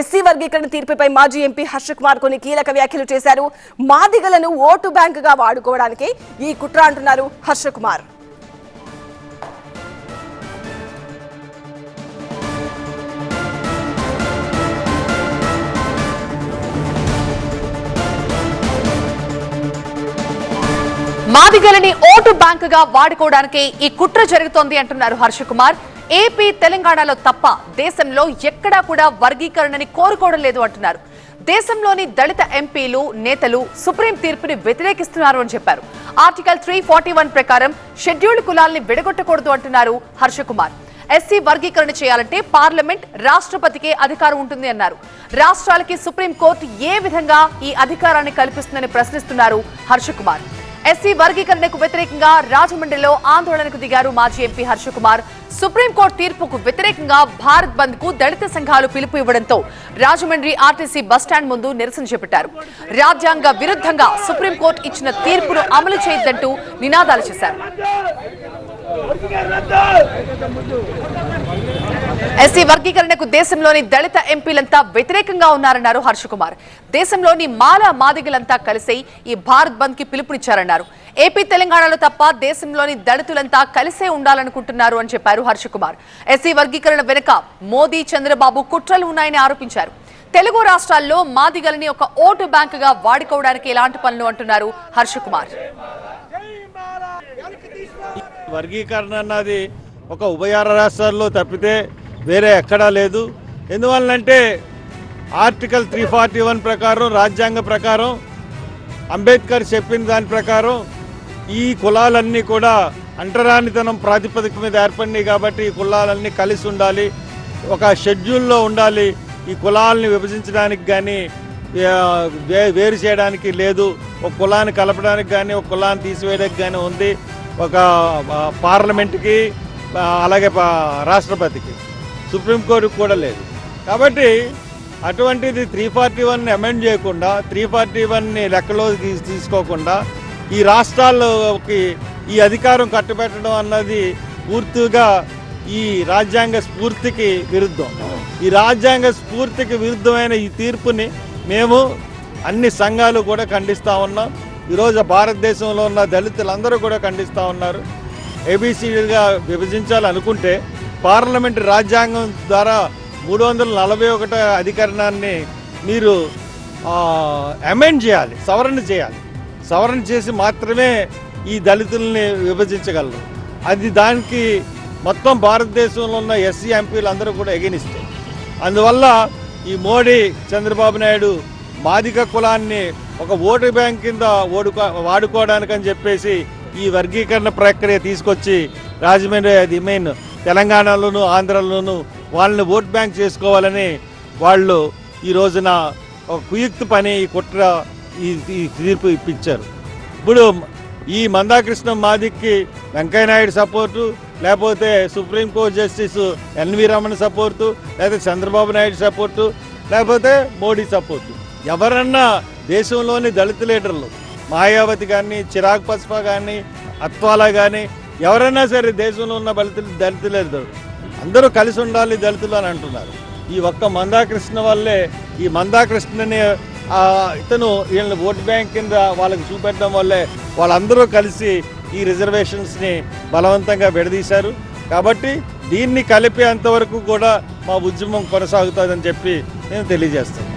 SC వర్గీకరణ తీర్పుపై మాజీ MP Harsha Kumar కొన్ని కీలక వ్యాఖ్యలు చేశారు. మాదిగలను ఓటు బ్యాంకుగా వాడుకోవడానికి ఈ కుట్ర అంటున్నారు హర్ష కుమార్. మాదిగలని ఓటు బ్యాంకుగా వాడుకోవడానికి ఈ కుట్ర జరుగుతోంది అంటున్నారు హర్ష కుమార్. ఏపీ తెలంగాణలో తప్ప దేశంలో ఎక్కడా కూడా వర్గీకరణని కోరుకోవడం లేదు అంటున్నారు. దేశంలోని దళిత ఎంపీలు నేతలు సుప్రీం తీర్పుని వ్యతిరేకిస్తున్నారు అని చెప్పారు. ఆర్టికల్ త్రీ ఫార్టీ వన్ ప్రకారం షెడ్యూల్డ్ కులాల్ని విడగొట్టకూడదు అంటున్నారు హర్షకుమార్ ఎస్సీ వర్గీకరణ చేయాలంటే పార్లమెంట్ రాష్ట్రపతికే అధికారం ఉంటుంది అన్నారు. రాష్ట్రాలకి సుప్రీంకోర్టు ఏ విధంగా ఈ అధికారాన్ని కల్పిస్తుందని ప్రశ్నిస్తున్నారు హర్షకుమార్ ఎస్సీ వర్గీకరణకు వ్యతిరేకంగా రాజమండ్రిలో ఆందోళనకు దిగారు మాజీ ఎంపీ హర్షకుమార్ సుప్రీంకోర్టు తీర్పుకు వ్యతిరేకంగా భారత్ బంద్కు దళిత సంఘాలు పిలుపు ఇవ్వడంతో రాజమండ్రి ఆర్టీసీ బస్టాండ్ ముందు నిరసన చేపట్టారు. రాజ్యాంగ విరుద్ధంగా సుప్రీంకోర్టు ఇచ్చిన తీర్పును అమలు చేయొద్దంటూ నినాదాలు చేశారు. ఎస్సీ వర్గీకరణకు దేశంలోని దళిత ఎంపీలంతా వ్యతిరేకంగా ఉన్నారన్నారు హర్ష కుమార్ దేశంలోని మాల మాదిగలంతా కలిసి ఈ భారత్ బంద్కి పిలుపునిచ్చారన్నారు. ఏపీ తెలంగాణలో తప్ప దేశంలోని దళితులంతా కలిసే ఉండాలనుకుంటున్నారు అని చెప్పారు హర్ష కుమార్. ఎస్సీ వర్గీకరణ వెనుక మోదీ చంద్రబాబు కుట్రలు ఉన్నాయని ఆరోపించారు. తెలుగు రాష్ట్రాల్లో మాదిగలని ఒక ఓటు బ్యాంకుగా వాడుకోవడానికి ఎలాంటి పనులు అంటున్నారు హర్ష కుమార్. వర్గీకరణ అన్నది ఒక ఉభయ రాష్ట్రాల్లో తప్పితే వేరే ఎక్కడా లేదు. ఎందువల్లంటే ఆర్టికల్ త్రీ ఫార్టీ వన్ ప్రకారం రాజ్యాంగ ప్రకారం అంబేద్కర్ చెప్పిన దాని ప్రకారం ఈ కులాలన్నీ కూడా అంటరానితనం ప్రాతిపదిక మీద ఏర్పడినాయి కాబట్టి ఈ కులాలన్నీ కలిసి ఉండాలి. ఒక షెడ్యూల్లో ఉండాలి. ఈ కులాలని విభజించడానికి కానీ వే- వేరు చేయడానికి లేదు. ఒక కులాన్ని కలపడానికి కానీ ఒక కులాన్ని తీసివేయడానికి కానీ ఉంది. ఒక పార్లమెంట్కి అలాగే రాష్ట్రపతికి. సుప్రీంకోర్టుకి కూడా లేదు. కాబట్టి అటువంటిది త్రీ ఫార్టీ వన్ అమెండ్ చేయకుండా త్రీ ఫార్టీ వన్ని లెక్కలో తీసుకోకుండా ఈ రాష్ట్రాల్లోకి ఈ అధికారం కట్టబెట్టడం అన్నది పూర్తిగా ఈ రాజ్యాంగ స్ఫూర్తికి విరుద్ధం. ఈ రాజ్యాంగ స్ఫూర్తికి విరుద్ధమైన ఈ తీర్పుని మేము అన్ని సంఘాలు కూడా ఖండిస్తూ ఉన్నాం. ఈరోజు భారతదేశంలో ఉన్న దళితులందరూ కూడా ఖండిస్తూ ఉన్నారు. ఏబిసిడిగా విభజించాలనుకుంటే పార్లమెంటు రాజ్యాంగం ద్వారా మూడు వందల నలభై ఒకటో అధికరణాన్ని మీరు అమెండ్ చేయాలి సవరణ చేయాలి. సవరణ చేసి మాత్రమే ఈ దళితుల్ని విభజించగలరు. అది దానికి మొత్తం భారతదేశంలో ఉన్న ఎస్సీ ఎంపీలు అందరూ కూడా ఎగనిస్తే అందువల్ల ఈ మోడీ చంద్రబాబు నాయుడు మాదిక కులాన్ని ఒక ఓటు బ్యాంక్ కింద ఓడుకో వాడుకోవడానికని చెప్పేసి ఈ వర్గీకరణ ప్రక్రియ తీసుకొచ్చి రాజమండ్రి అది మెయిన్ తెలంగాణలోను ఆంధ్రలోను వాళ్ళని ఓట్ బ్యాంక్ చేసుకోవాలని వాళ్ళు ఈ రోజున ఒక కుయుక్తి పని ఈ కుట్ర ఈ ఈ తీర్పు ఇప్పించారు. ఇప్పుడు ఈ మందాకృష్ణ మాదిక్కి వెంకయ్యనాయుడు సపోర్టు లేకపోతే supreme court justice N V Ramana support లేకపోతే చంద్రబాబు నాయుడు సపోర్టు లేకపోతే మోడీ సపోర్టు. ఎవరన్నా దేశంలోని దళిత లీడర్లు మాయావతి కానీ చిరాగ్ పస్పా కానీ అత్వాలా కానీ ఎవరైనా సరే దేశంలో ఉన్న దళితులు దళిత లీడర్లు అందరూ కలిసి ఉండాలి దళితులు అని అంటున్నారు. ఈ ఒక్క మందాకృష్ణ వల్లే ఈ మందాకృష్ణని ఇతను వీళ్ళని ఓట్ బ్యాంక్ కింద వాళ్ళకి చూపెట్టడం వల్లే వాళ్ళందరూ కలిసి ఈ రిజర్వేషన్స్ని బలవంతంగా విడదీశారు. కాబట్టి దీన్ని కలిపేంతవరకు కూడా మా ఉద్యమం కొనసాగుతుందని చెప్పి నేను తెలియజేస్తాను